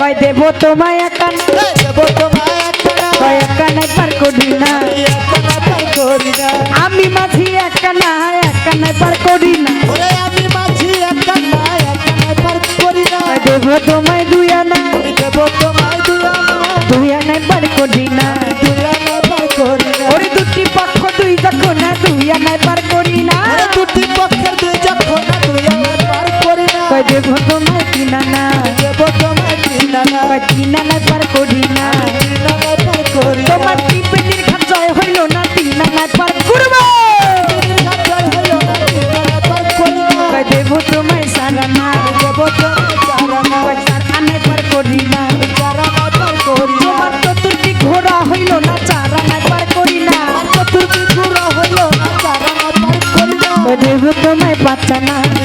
কয় দেব তোমায় একান? দেব তোমায় কয় একানাই পার করি না। আমি মাঝি একানা একানাই পার করি না। আমি মাঝি একখানা পার করি না। দেব তোমায় দুই আনা দেব তোমায় দুই আনাই পার করি না। দুলানা পার করি না। ওরে দুটি পক্ষ দুই যখন না দুই আনাই পার করি না। দুটি পক্ষের দুই যখন না দুই আমার পার করি না। কয় দেব তোমায় তিনানা কয় তিন আনাই পার করি না। না তোমার টিপেটির খাত জয় হইল না, তিন আনাই পার করব। না তিনানা পার করি না, দেব তোমায় দেব তোমায় চারানা কয় চার আনাই পার করি না। না তোমার চতুর্থী ঘোড়া হইল না, চার আনাই পার করি না। না না দেব তোমায়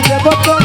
দেব তোমায়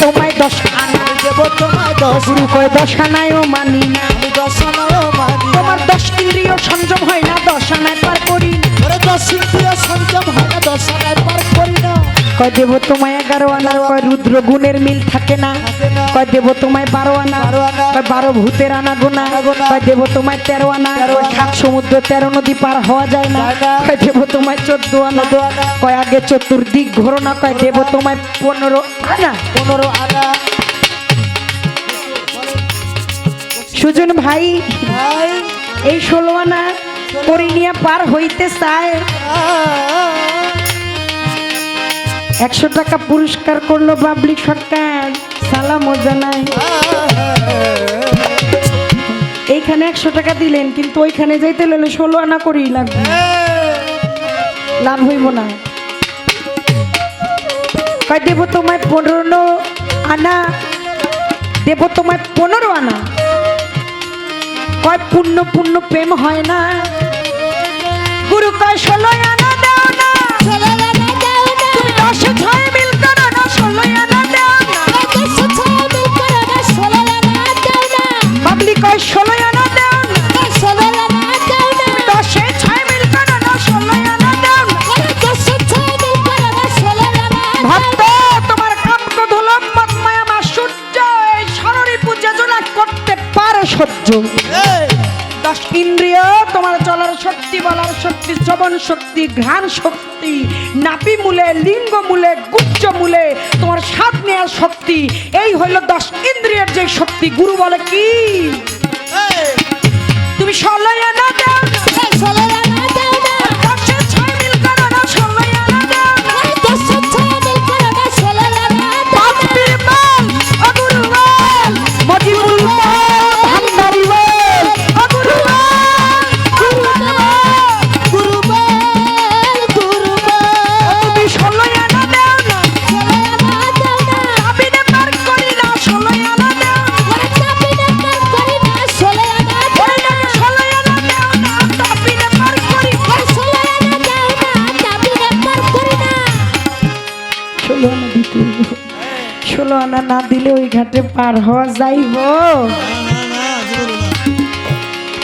তোমায় দশ আনা দেব তোমায় দশ গুরু কয় দশ আনায়ও মানি না। আমি মানি তোমার দশ ইন্দ্রিয় সংযম হয় না দশ আনায় কয় দেব তোমায় এগারো আনা কয় রুদ্র গুণের মিল থাকে না কয় দেব তোমায় বারো আনা। কয় বারো ভূতের আনা গোনা। কয় দেব তোমায় তেরো আনা সাত সমুদ্র তেরো নদী পার হওয়া যায় না। কয় দেব তোমায় চোদ্দ আনা কয় আগে চতুর্দিক ঘোরো না কয় দেব তোমায় পনেরো আনা পনেরো আনা সুজন ভাই ভাই এই ষোলো আনা পরিনিয়া পার হইতে চায় একশো টাকা পুরস্কার করল বাবলি সরকার। সালামও জানাই। এইখানে একশো টাকা দিলেন, কিন্তু ওইখানে যাইতে হলে ষোলো আনা করেই লাগবে। লাভ হইব না। কয়, দেব তোমায় পনেরো আনা, দেব তোমায় পনেরো আনা। কয় পূর্ণ পূর্ণ প্রেম হয় না। গুরু কয় ষোলো আনা দশ ইন্দ্রিয় তোমার চলার শক্তি বলার শক্তি শ্রবণ শক্তি ঘ্রাণ শক্তি নাপি মূলে লিঙ্গ মূলে গুচ্ছ মূলে তোমার স্বাদ নেওয়ার শক্তি এই হইল দশ ইন্দ্রিয়ের যে শক্তি। গুরু বলে কি? তুমি ষোলোই না দাও ষোলো আনা দিতে ষোলো আনা না দিলে ওই ঘাটে পার হওয়া যাইব।